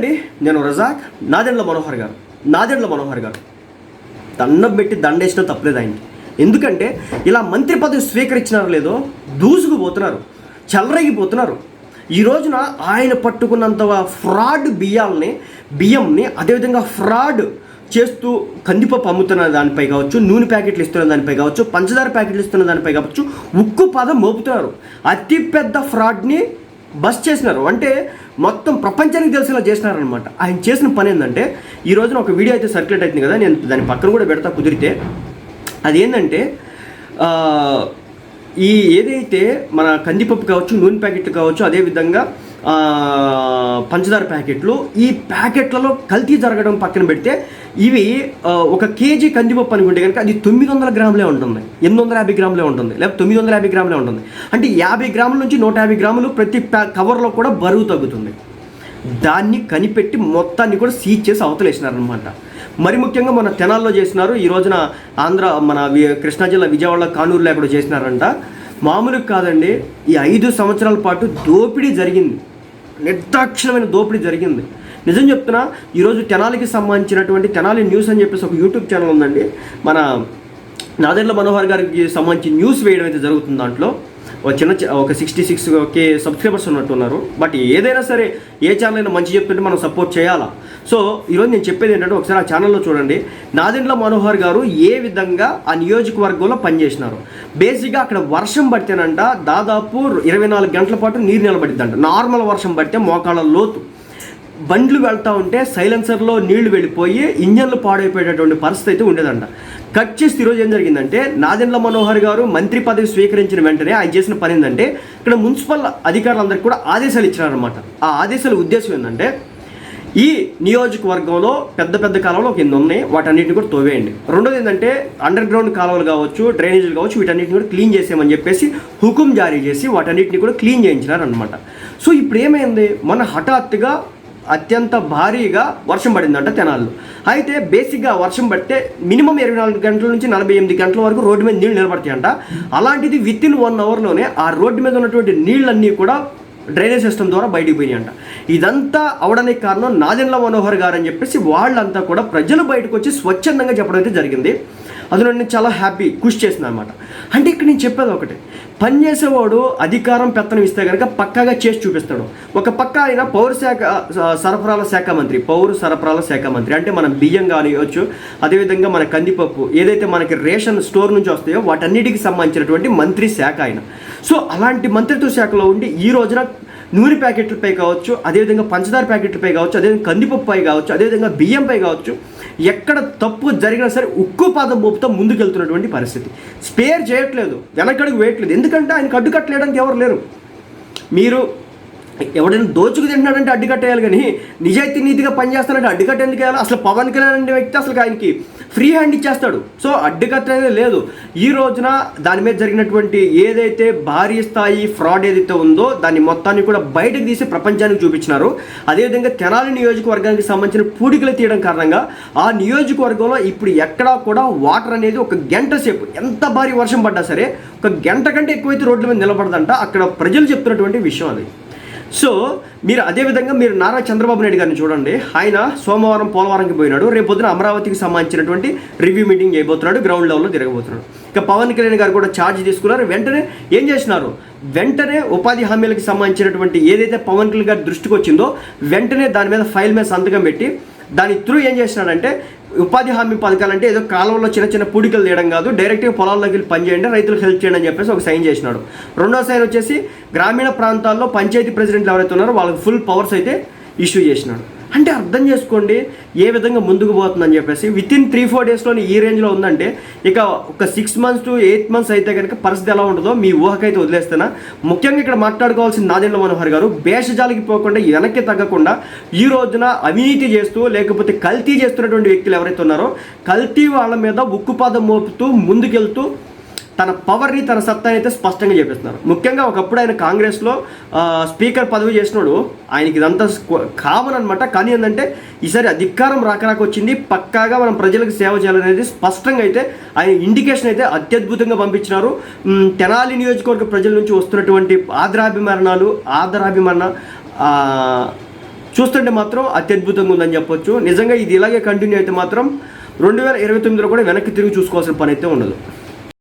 అండి నేను రజాక్ నాదెండ్ల మనోహర్ గారు. నాదెండ్ల మనోహర్ గారు. దండం పెట్టి దండేసినా తప్పలేదు ఆయనకి. ఎందుకంటే ఇలా మంత్రి పదవి స్వీకరించినారో లేదో దూసుకుపోతున్నారు చెలరగిపోతున్నారు. ఈ రోజున ఆయన పట్టుకున్నంత ఫ్రాడ్ బియ్యాలని బియ్యంని అదేవిధంగా ఫ్రాడ్ చేస్తూ కందిపప్పు అమ్ముతున్న దానిపై కావచ్చు నూనె ప్యాకెట్లు ఇస్తున్న దానిపై కావచ్చు పంచదార ప్యాకెట్లు ఇస్తున్న దానిపై కావచ్చు ఉక్కు పదం మోపుతున్నారు. అతి పెద్ద ఫ్రాడ్ని బస్ చేసినారు. అంటే మొత్తం ప్రపంచానికి తెలిసేలా చేసినారనమాట ఆయన చేసిన పని ఏంటంటే ఈ రోజున ఒక వీడియో అయితే సర్క్యులేట్ అవుతుంది కదా నేను దాని పక్కన కూడా పెడతా కుదిరితే. అదేంటంటే ఈ ఏదైతే మన కందిపప్పు కావచ్చు నూనె ప్యాకెట్లు కావచ్చు అదేవిధంగా పంచదార ప్యాకెట్లు. ఈ ప్యాకెట్లలో కల్తీ జరగడం పక్కన పెడితే ఇవి ఒక కేజీ కందిపప్పు అనుకుంటే కనుక అది తొమ్మిది వందల గ్రాములే ఉంటుంది. ఎనిమిది వందల యాభై గ్రాములే ఉంటుంది. లేకపోతే తొమ్మిది వందల యాభై గ్రాములే ఉంటుంది. అంటే యాభై గ్రాముల నుంచి నూట యాభై గ్రాములు ప్రతి ప్యా కవర్లో కూడా బరువు తగ్గుతుంది. దాన్ని కనిపెట్టి మొత్తాన్ని కూడా సీజ్ చేసి అవతలేసినారనమాట మరి ముఖ్యంగా మన తెనాల్లో చేసినారు. ఈ రోజున ఆంధ్ర మన వి- కృష్ణా జిల్లా విజయవాడ కానూరులో కూడా చేసినారంట. మామూలుగా కాదండి. ఈ ఐదు సంవత్సరాల పాటు దోపిడీ జరిగింది. నిర్దాక్షిణమైన దోపిడీ జరిగింది. నిజం చెప్తున్నా ఈరోజు తెనాలికి సంబంధించినటువంటి తెనాలి న్యూస్ అని చెప్పేసి ఒక యూట్యూబ్ ఛానల్ ఉందండి. మన నాదెండ్ల మనోహర్ గారికి సంబంధించి న్యూస్ వేయడం అయితే జరుగుతుంది దాంట్లో. ఒక చిన్న ఒక సిక్స్టీ సిక్స్ కే సబ్స్క్రైబర్స్ ఉన్నట్టున్నారు బట్ ఏదైనా సరే ఏ ఛానల్ అయినా మంచి చెప్తుంటే మనం సపోర్ట్ చేయాలా? సో ఈరోజు నేను చెప్పేది ఏంటంటే ఒకసారి ఆ ఛానల్లో చూడండి. నాదెండ్ల మనోహర్ గారు ఏ విధంగా ఆ నియోజకవర్గంలో పనిచేసినారు? బేసిక్గా అక్కడ వర్షం పడితేనంట దాదాపు ఇరవై నాలుగు గంటల పాటు నీరు నిలబడిద్దంట. నార్మల్ వర్షం పడితే మోకాళ్ళ లోతు. బండ్లు వెళ్తా ఉంటే సైలెన్సర్లో నీళ్ళు వెళ్ళిపోయి ఇంజన్లు పాడైపోయేటటువంటి పరిస్థితి అయితే ఉండేదంట. కట్ చేసి ఈరోజు ఏం జరిగిందంటే నాదెండ్ల మనోహర్ గారు మంత్రి పదవి స్వీకరించిన వెంటనే ఆయన చేసిన పని ఏంటంటే ఇక్కడ మున్సిపల్ అధికారులందరికీ కూడా ఆదేశాలు ఇచ్చినారనమాట ఆ ఆదేశాల ఉద్దేశం ఏంటంటే ఈ నియోజకవర్గంలో పెద్ద పెద్ద కాలువలు కింద ఉన్నాయి వాటన్నిటిని కూడా తోవేయండి. రెండోది ఏంటంటే అండర్ గ్రౌండ్ కాలువలు కావచ్చు డ్రైనేజీలు కావచ్చు వీటన్నిటిని కూడా క్లీన్ చేసేయమని చెప్పేసి హుకుం జారీ చేసి వాటన్నిటిని కూడా క్లీన్ చేయించినారనమాట సో ఇప్పుడు ఏమైంది? మన హఠాత్తుగా అత్యంత భారీగా వర్షం పడిందంట తెనాల్లో. అయితే బేసిక్గా వర్షం పడితే మినిమం ఇరవై నాలుగు గంటల నుంచి నలభై ఎనిమిది గంటల వరకు రోడ్డు మీద నీళ్ళు నిలబడతాయంట. అలాంటిది విత్ ఇన్ వన్ అవర్లోనే ఆ రోడ్డు మీద ఉన్నటువంటి నీళ్ళన్నీ కూడా డ్రైనేజ్ సిస్టమ్ ద్వారా బయటికి పోయినాయంట. ఇదంతా అవడానికి కారణం నాదెండ్ల మనోహర్ గారు అని చెప్పేసి వాళ్ళంతా కూడా ప్రజలు బయటకు వచ్చి స్వచ్ఛందంగా చెప్పడం అయితే జరిగింది. అది నన్ను చాలా హ్యాపీ కృషి చేసింది అనమాట అంటే ఇక్కడ నేను చెప్పేది ఒకటి. పనిచేసేవాడు అధికారం పెత్తనం ఇస్తే కనుక పక్కాగా చేసి చూపిస్తాడు. ఒక పక్క ఆయన పౌర శాఖ సరఫరాల శాఖ మంత్రి పౌర సరఫరాల శాఖ మంత్రి. అంటే మనం బియ్యం కానివచ్చు అదేవిధంగా మన కందిపప్పు ఏదైతే మనకి రేషన్ స్టోర్ నుంచి వస్తాయో వాటన్నిటికి సంబంధించినటువంటి మంత్రి శాఖ ఆయన. సో అలాంటి మంత్రిత్వ శాఖలో ఉండి ఈ రోజున నూనె ప్యాకెట్లపై కావచ్చు అదేవిధంగా పంచదార ప్యాకెట్లపై కావచ్చు అదేవిధంగా కందిపప్పుపై కావచ్చు అదేవిధంగా బియ్యంపై కావచ్చు ఎక్కడ తప్పు జరిగినా సరే ఉక్కు పాదం మోపుతో ముందుకెళ్తున్నటువంటి పరిస్థితి. స్పేర్ చేయట్లేదు వెనకడుగు వేయట్లేదు. ఎందుకంటే ఆయనకు అడ్డుకట్టలేడానికి ఎవరు లేరు. మీరు ఎవడైనా దోచుకు తింటున్నాడంటే అడ్డుకట్టేయాలి కానీ నిజాయితీ నీతిగా పనిచేస్తానంటే అడ్డుకట్టేందుకు వేయాలి? అసలు పవన్ కళ్యాణ్ అనే వ్యక్తి అసలు ఆయనకి ఫ్రీ హ్యాండ్ ఇచ్చేస్తాడు. సో అడ్డుకట్ట లేదు. ఈ రోజున దాని మీద జరిగినటువంటి ఏదైతే భారీ స్థాయి ఫ్రాడ్ ఏదైతే ఉందో దాన్ని మొత్తాన్ని కూడా బయటకు తీసి ప్రపంచానికి చూపించినారు. అదేవిధంగా తెనాలి నియోజకవర్గానికి సంబంధించిన పూడికలు తీయడం కారణంగా ఆ నియోజకవర్గంలో ఇప్పుడు ఎక్కడా కూడా వాటర్ అనేది ఒక గంట సేపు ఎంత భారీ వర్షం పడ్డా సరే ఒక గంట కంటే ఎక్కువైతే రోడ్ల మీద నిలబడదంట. అక్కడ ప్రజలు చెప్తున్నటువంటి విషయం అది. సో మీరు అదేవిధంగా మీరు నారా చంద్రబాబు నాయుడు గారిని చూడండి. ఆయన సోమవారం పోలవరంకి పోయినాడు. రేపు పొద్దున అమరావతికి సంబంధించినటువంటి రివ్యూ మీటింగ్ చేయబోతున్నాడు గ్రౌండ్ లెవెల్లో తిరగబోతున్నాడు. ఇక పవన్ కళ్యాణ్ గారు కూడా ఛార్జ్ తీసుకున్నారు. వెంటనే ఏం చేసినారు? వెంటనే ఉపాధి హామీలకు సంబంధించినటువంటి ఏదైతే పవన్ కళ్యాణ్ గారి దృష్టికి వచ్చిందో వెంటనే దాని మీద ఫైల్ మీద సంతకం పెట్టి దాని త్రూ ఏం చేసినాడంటే ఉపాధి హామీ పథకాలంటే ఏదో కాలంలో చిన్న చిన్న పూడికలు తీయడం కాదు డైరెక్ట్గా పొలాల్లోకి వెళ్ళి పనిచేయండి రైతులకు హెల్ప్ చేయండి అని చెప్పేసి ఒక సైన్ చేసినాడు. రెండో సైన్ వచ్చేసి గ్రామీణ ప్రాంతాల్లో పంచాయతీ ప్రెసిడెంట్లు ఎవరైతే ఉన్నారో వాళ్ళకి ఫుల్ పవర్స్ అయితే ఇష్యూ చేసినాడు. అంటే అర్థం చేసుకోండి ఏ విధంగా ముందుకు పోతుందని చెప్పేసి విత్ ఇన్ త్రీ ఫోర్ డేస్లోని ఈ రేంజ్లో ఉందంటే ఇక ఒక six months to eight months అయితే కనుక పరిస్థితి ఎలా ఉంటుందో మీ ఊహకైతే వదిలేస్తున్నా. ముఖ్యంగా ఇక్కడ మాట్లాడుకోవాల్సిన నాదెండ్ల మనోహర్ గారు భేషజాలకి పోకుండా వెనక్కి తగ్గకుండా ఈ రోజున అవినీతి చేస్తూ లేకపోతే కల్తీ చేస్తున్నటువంటి వ్యక్తులు ఎవరైతే ఉన్నారో కల్తీ వాళ్ళ మీద ఉక్కుపాదం మోపుతూ ముందుకెళ్తూ తన పవర్ని తన సత్తాని అయితే స్పష్టంగా చెప్పిస్తున్నారు. ముఖ్యంగా ఒకప్పుడు ఆయన కాంగ్రెస్లో స్పీకర్ పదవి చేసినాడు ఆయనకి ఇదంతా కామన్ అనమాట కానీ ఏంటంటే ఈసారి అధికారం రాకరాకు వచ్చింది పక్కాగా మనం ప్రజలకు సేవ చేయాలనేది స్పష్టంగా అయితే ఆయన ఇండికేషన్ అయితే అత్యద్భుతంగా పంపించినారు. తెనాలి నియోజకవర్గ ప్రజల నుంచి వస్తున్నటువంటి ఆదరాభిమరణాలు ఆదరాభిమరణ చూస్తుంటే మాత్రం అత్యద్భుతంగా ఉందని చెప్పొచ్చు. నిజంగా ఇది ఇలాగే కంటిన్యూ అయితే మాత్రం రెండు వేల ఇరవై తొమ్మిదిలో కూడా వెనక్కి తిరిగి చూసుకోవాల్సిన పని అయితే ఉండదు.